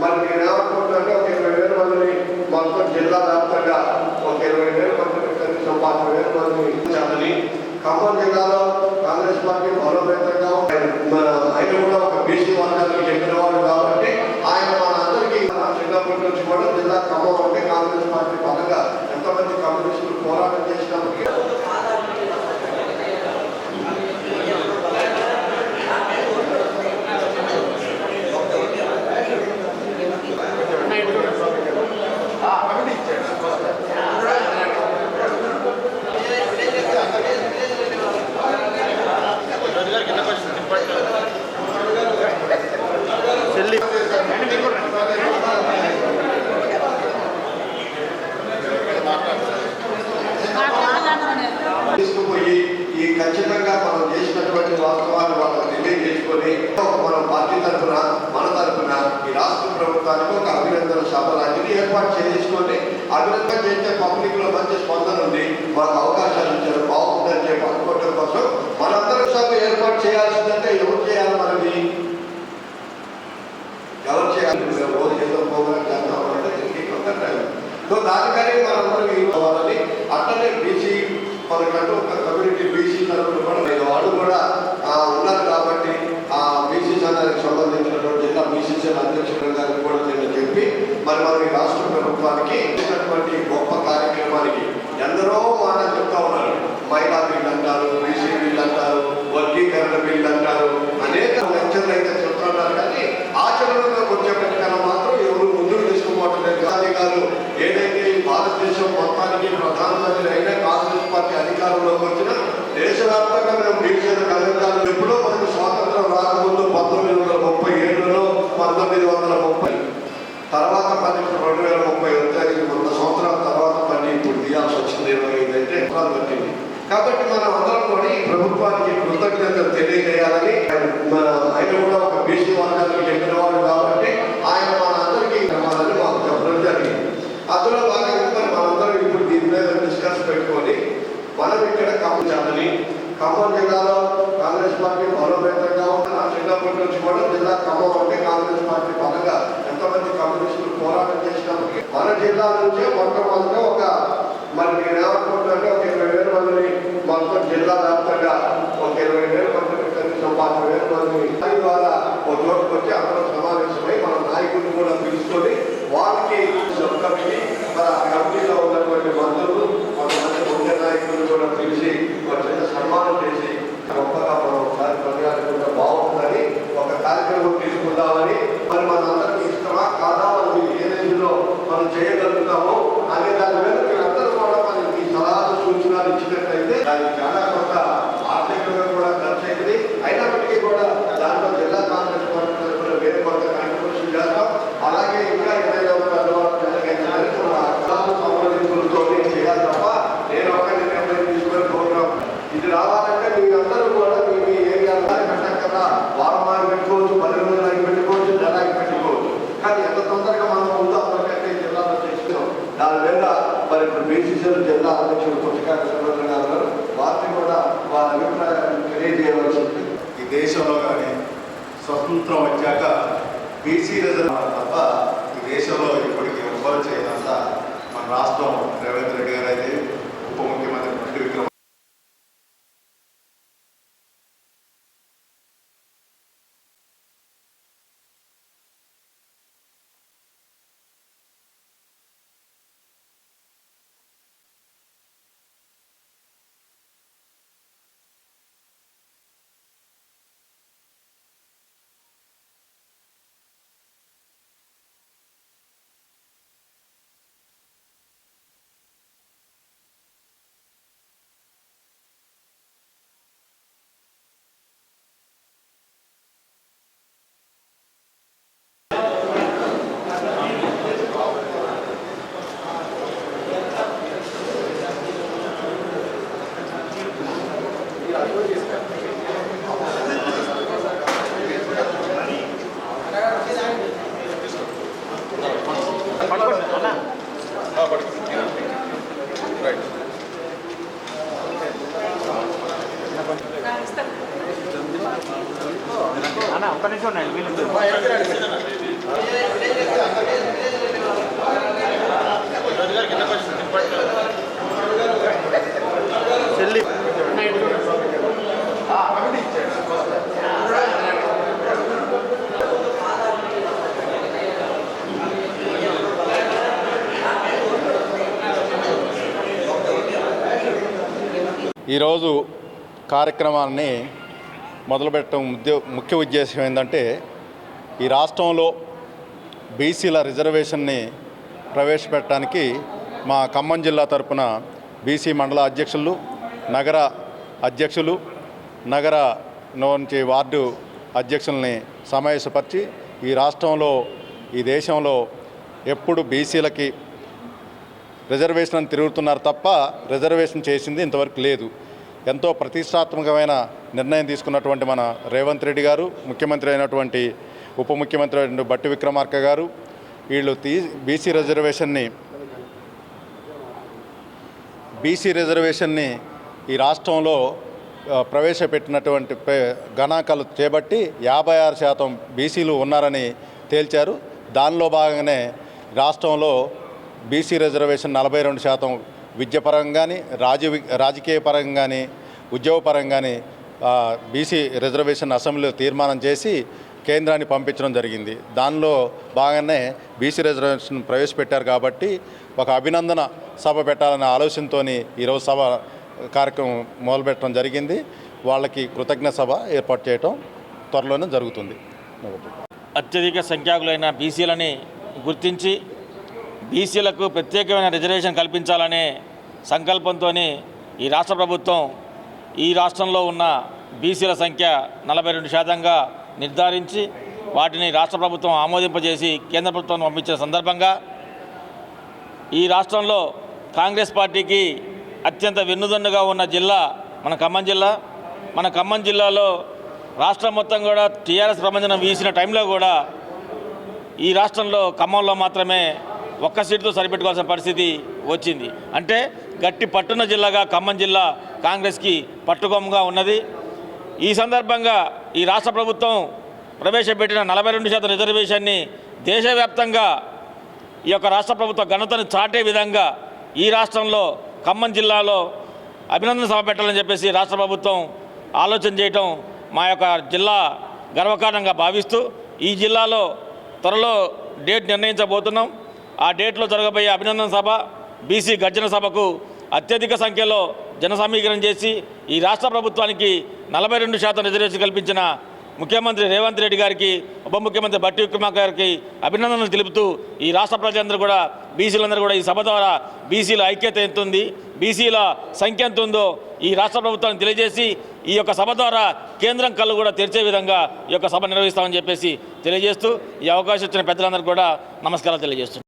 మరి నేను ఏమనుకుంటున్నానంటే ఒక ఇరవై వేల మందిని మొత్తం జిల్లా వ్యాప్తంగా ఒక ఇరవై వేల మందిని కనీసం పాతిక వేల మందిని ఇచ్చామని ఖమ్మం జిల్లాలో కాంగ్రెస్ పార్టీ బలోపేతంగా మన ఆయన కూడా ఒక బీసీ వర్గానికి చెందిన వాడు కాబట్టి ఆయన మనందరికీ మన చిన్నప్పటి నుంచి కూడా జిల్లా ఖమ్మం అంటే కాంగ్రెస్ పార్టీ పరంగా ఎంతమంది కమ్యూనిస్టులు పోరాటం చేసినప్పటికీ చెల్లి తీసుకుపోయి ఈ ఖచ్చితంగా మనం చేసినటువంటి వాస్తవాలు వాళ్ళకి తెలియజేసుకొని ఒక మన పార్టీ తరఫున మన తరఫున ఈ రాష్ట్ర ప్రభుత్వానికి ఒక అభినందన సభ లాంటిది ఏర్పాటు చేసుకొని చేసే చేస్తే పబ్లిక్లో మంచి స్పందన ఉంది. మాకు అవకాశాలు ఇచ్చారు. బాగుందని చెప్పి అనుకోవడం కోసం మనందరం సభ ఏర్పాటు చేయాల్సిందంటే ఎవరు చేయాలి మనది ఎవరు చేయాలి? రోజు ఏదో ప్రోగ్రాం చేద్దాం అంటే కొంత టైం. సో దానికని మనందరం ఈ కావాలని అట్లనే బీసీ మనకంటూ ఒక కమ్యూనిటీ బీసీ తరఫున కూడా నేను వాడు కూడా ఆ, ఉన్నారు కాబట్టి ఆ బీసీ సంఘానికి సంబంధించినటువంటి జిల్లా బీసీసీ అధ్యక్షుడు గారికి కూడా నేను చెప్పి మరి మనం ఈ రాష్ట్ర ప్రభుత్వానికి ఇచ్చినటువంటి గొప్ప కార్యక్రమానికి ఎందరో మాట చెప్తా ఉన్నారు మహిళా బిల్ అంటారు బీసీ బిల్ అంటారు వర్గీకరణ బిల్ అంటారు అనేక లెక్చర్లు అయితే చెప్తున్నారు కానీ ఆచరణలోకి వచ్చేప్పటికన్నా మాత్రం ఎవరు ముందుకు తీసుకుపోవటం లేదు గాంధీ గారు ఏదైతే ఈ భారతదేశం మొత్తానికి ప్రధానమంత్రి అయినా కాంగ్రెస్ పార్టీ అధికారంలోకి వచ్చిన దేశవ్యాప్తంగా మేము బీసీల కలెక్టాలు ఎప్పుడో మనకు స్వాతంత్రం రాకముందు పంతొమ్మిది వందల ముప్పై ఏడులో పంతొమ్మిది వందల ముప్పై తర్వాత పది రెండు వేల ముప్పై వచ్చాయి వంద సంవత్సరాల తర్వాత మళ్ళీ ఇప్పుడు తీయాల్సి వచ్చింది ఇరవై పట్టింది కాబట్టి మనం అందరం కూడా ఈ ప్రభుత్వానికి కృతజ్ఞతలు తెలియజేయాలని ఆయన కూడా ఒక బీసీ వర్గానికి చెందిన వాడు కాబట్టి ఆయన మనందరికీ మనల్ని మాకు చెప్పడం జరిగింది. అందులో భాగంగా మీద డిస్కస్ పెట్టుకొని మనం ఇక్కడ ఖమ్మంచాలని ఖమ్మం జిల్లాలో కాంగ్రెస్ పార్టీ బలోపేతంగా ఉంది. నా చిన్నప్పటి నుంచి కూడా జిల్లా ఖమ్మం అంటే కాంగ్రెస్ పార్టీ బలంగా ఎంతమంది కమ్యూనిస్టులు పోరాటం చేసినప్పటికీ మన జిల్లా నుంచే మొట్టమొదట ఒక మరి నేను ఏమనుకుంటున్నానంటే ఒక ఇరవై వేల మందిని మొత్తం జిల్లా వ్యాప్తంగా ఒక ఇరవై వేల మందిని కనీసం పాతిక వేల మందిని దాని ద్వారా ఒక చోటుకు వచ్చి అందరూ సమావేశమై మన నాయకుడిని కూడా పిలుచుకొని వారికి సబ్ కమిటీ మరి ఆ కమిటీలో ఉన్నటువంటి మంత్రులు కొంతమంది ముఖ్య నాయకులు కూడా పిలిచి ఒక చిన్న సన్మానం చేసి గొప్పగా మనం ఒకసారి పనియాలనుకుంటే బాగుంటుందని ఒక కార్యక్రమం తీసుకుందామని మరి మనందరికీ ఇష్టమా? కాదా? మనం ఏ రేంజ్లో మనం చేయగలుగుతామో? అనే దాని మీద మీరందరూ కూడా మనకి సలహాలు సూచనలు ఇచ్చినట్లయితే దానికి చాలా కొంత ఆర్థికంగా కూడా ఖర్చు అయింది అయినప్పటికీ కూడా దాంట్లో జిల్లా కాంగ్రెస్ పార్టీ తరఫున వేరే కొంత కాంట్రిబ్యూషన్ చేస్తాం అలాగే ఇంకా ఏదైనా ఒక అలవాటు జరగైందని మన అక్రమ సంప్రదింపులతో చేయాలి తప్ప నేను ఒకటి నిర్ణయం తీసుకొని ప్రోగ్రాం ఇది రావాలంటే మీరందరూ కూడా మీ మీ ఏరియాలో పెట్టాం కదా వారం వారం పెట్టుకోవచ్చు పది రోజులకి పెట్టుకోవచ్చు నెలకి పెట్టుకోవచ్చు కానీ ఎంత తొందరగా మనం ముందు అందరికంటే జిల్లాలో చేస్తున్నాం దాని మీద మరి ఇప్పుడు బీసీసీలు జిల్లా అధ్యక్షుడు పుస్తకాల సురేంద్ర గారు ఉన్నారు. వారిని కూడా వారి అభిప్రాయాలను తెలియజేయవలసి ఉంది ఈ దేశంలో కానీ స్వతంత్రం వచ్చాక బీసీ రిజర్వ్ తప్ప ఈ దేశంలో ఇప్పటికీ ఎవ్వరు చేయనంత మన రాష్ట్రం రేవంత్ రెడ్డి గారు అయితే చెల్లి. ఈరోజు కార్యక్రమాన్ని మొదలుపెట్టడం ఉద్యో ముఖ్య ఉద్దేశం ఏంటంటే ఈ రాష్ట్రంలో బీసీల రిజర్వేషన్ని ప్రవేశపెట్టడానికి మా ఖమ్మం జిల్లా తరపున బీసీ మండల అధ్యక్షులు నగర అధ్యక్షులు నగర నుంచి వార్డు అధ్యక్షుల్ని సమావేశపరిచి ఈ రాష్ట్రంలో ఈ దేశంలో ఎప్పుడు బీసీలకి రిజర్వేషన్ అని తిరుగుతున్నారు తప్ప రిజర్వేషన్ చేసింది ఇంతవరకు లేదు. ఎంతో ప్రతిష్టాత్మకమైన నిర్ణయం తీసుకున్నటువంటి మన రేవంత్ రెడ్డి గారు ముఖ్యమంత్రి అయినటువంటి ఉప ముఖ్యమంత్రి బట్టి విక్రమార్క గారు వీళ్ళు తీ బీసీ రిజర్వేషన్ని బీసీ రిజర్వేషన్ని ఈ రాష్ట్రంలో ప్రవేశపెట్టినటువంటి గణాంకాలు చేపట్టి యాభై ఆరు శాతం బీసీలు ఉన్నారని తేల్చారు. దానిలో భాగంగానే రాష్ట్రంలో బీసీ రిజర్వేషన్ నలభై రెండు శాతం విద్యపరంగా కానీ రాజ రాజకీయ పరంగా కానీ ఉద్యోగపరంగా కానీ బీసీ రిజర్వేషన్ అసెంబ్లీలో తీర్మానం చేసి కేంద్రాన్ని పంపించడం జరిగింది. దానిలో భాగంగానే బీసీ రిజర్వేషన్ ప్రవేశపెట్టారు కాబట్టి ఒక అభినందన సభ పెట్టాలనే ఆలోచనతో ఈరోజు సభ కార్యక్రమం మొదలుపెట్టడం జరిగింది. వాళ్ళకి కృతజ్ఞ సభ ఏర్పాటు చేయటం త్వరలోనే జరుగుతుంది. అత్యధిక సంఖ్యాకులైన బీసీలని గుర్తించి బీసీలకు ప్రత్యేకమైన రిజర్వేషన్ కల్పించాలనే సంకల్పంతో ఈ రాష్ట్ర ప్రభుత్వం ఈ రాష్ట్రంలో ఉన్న బీసీల సంఖ్య నలభై రెండు శాతంగా నిర్ధారించి వాటిని రాష్ట్ర ప్రభుత్వం ఆమోదింపజేసి కేంద్ర ప్రభుత్వం పంపించిన సందర్భంగా ఈ రాష్ట్రంలో కాంగ్రెస్ పార్టీకి అత్యంత వెన్నుదన్నుగా ఉన్న జిల్లా మన ఖమ్మం జిల్లా. మన ఖమ్మం జిల్లాలో రాష్ట్రం మొత్తం కూడా టీఆర్ఎస్ ప్రబంధనం వీసిన టైంలో కూడా ఈ రాష్ట్రంలో ఖమ్మంలో మాత్రమే ఒక్క సీటుతో సరిపెట్టుకోవాల్సిన పరిస్థితి వచ్చింది. అంటే గట్టి పట్టున జిల్లాగా ఖమ్మం జిల్లా కాంగ్రెస్కి పట్టుకొమ్మగా ఉన్నది. ఈ సందర్భంగా ఈ రాష్ట్ర ప్రభుత్వం ప్రవేశపెట్టిన నలభై రెండు శాతం రిజర్వేషన్ని దేశవ్యాప్తంగా ఈ యొక్క రాష్ట్ర ప్రభుత్వ ఘనతను చాటే విధంగా ఈ రాష్ట్రంలో ఖమ్మం జిల్లాలో అభినందన సభ పెట్టాలని చెప్పేసి రాష్ట్ర ప్రభుత్వం ఆలోచన చేయటం మా యొక్క జిల్లా గర్వకారణంగా భావిస్తూ ఈ జిల్లాలో త్వరలో డేట్ నిర్ణయించబోతున్నాం. ఆ డేట్లో జరగబోయే అభినందన సభ బీసీ గర్జన సభకు అత్యధిక సంఖ్యలో జన సమీకరణ చేసి ఈ రాష్ట్ర ప్రభుత్వానికి నలభై రెండు శాతం రిజర్వేషన్ కల్పించిన ముఖ్యమంత్రి రేవంత్ రెడ్డి గారికి ఉప ముఖ్యమంత్రి బట్టి విక్రమార్క గారికి అభినందనలు తెలుపుతూ ఈ రాష్ట్ర ప్రజలందరూ కూడా బీసీలందరూ కూడా ఈ సభ ద్వారా బీసీల ఐక్యత ఎంత ఉంది బీసీల సంఖ్య ఎంత ఉందో ఈ రాష్ట్ర ప్రభుత్వానికి తెలియజేసి ఈ యొక్క సభ ద్వారా కేంద్రం కళ్ళు కూడా తెరిచే విధంగా ఈ యొక్క సభ నిర్వహిస్తామని చెప్పేసి తెలియజేస్తూ ఈ అవకాశం ఇచ్చిన పెద్దలందరికీ కూడా నమస్కారాలు తెలియజేస్తున్నాను